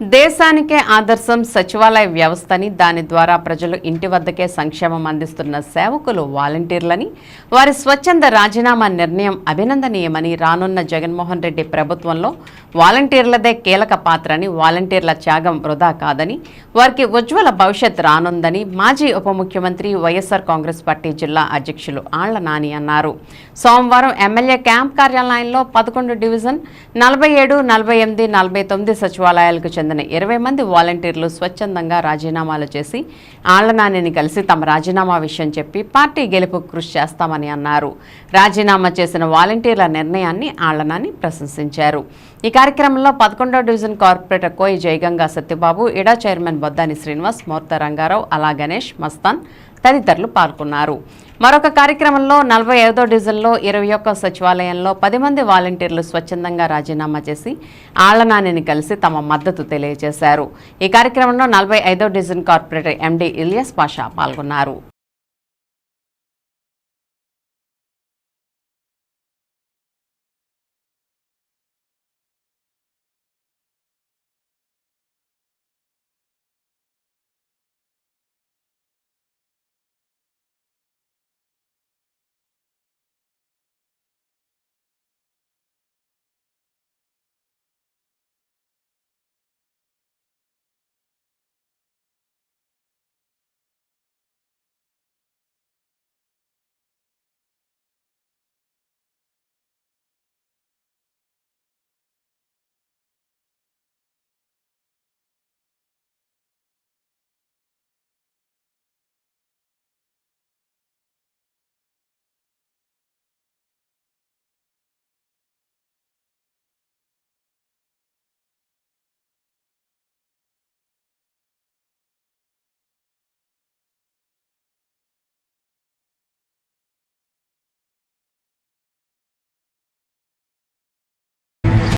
దేశానికే ఆదర్శం సచివాలయ వ్యవస్థని దాని ద్వారా ప్రజలు ఇంటి వద్దకే సంక్షేమం అందిస్తున్న సేవకులు వాలంటీర్లని వారి స్వచ్ఛంద రాజీనామా నిర్ణయం అభినందనీయమని రానున్న జగన్మోహన్ రెడ్డి ప్రభుత్వంలో వాలంటీర్లదే కీలక పాత్రని వాలంటీర్ల త్యాగం వృధా కాదని వారికి ఉజ్వల భవిష్యత్ రానుందని మాజీ ఉప ముఖ్యమంత్రి వైఎస్ఆర్ కాంగ్రెస్ పార్టీ జిల్లా అధ్యక్షులు ఆళ్ళ నాని అన్నారు. సోమవారం ఎమ్మెల్యే క్యాంప్ కార్యాలయంలో పదకొండు డివిజన్ నలభై ఏడు నలభై ఎనిమిది నలభై తొమ్మిది సచివాలయాలకు చెందిన ఇరవై మంది వాలంటీర్లు స్వచ్ఛందంగా రాజీనామాలు చేసి ఆళ్ళనానిని కలిసి తమ రాజీనామా విషయం చెప్పి పార్టీ గెలుపు కృషి చేస్తామని అన్నారు. రాజీనామా చేసిన వాలంటీర్ల నిర్ణయాన్ని ఆళ్ళనాని ప్రశంసించారు. ఈ కార్యక్రమంలో పదకొండో డివిజన్ కార్పొరేటర్ కోయి జయగంగా సత్యబాబు ఇడా చైర్మన్ బొద్దాని శ్రీనివాస్ మూర్త రంగారావు అలా గణేష్ మస్తాన్ తదితరులు పాల్గొన్నారు. మరొక కార్యక్రమంలో నలభై ఐదో డివిజన్లో ఇరవై ఒక్క సచివాలయంలో పది మంది వాలంటీర్లు స్వచ్ఛందంగా రాజీనామా చేసి ఆళ్ళనానిని కలిసి తమ మద్దతు తెలియజేశారు. ఈ కార్యక్రమంలో నలభై ఐదో division corporator MD Ilyas Pasha పాల్గొన్నారు.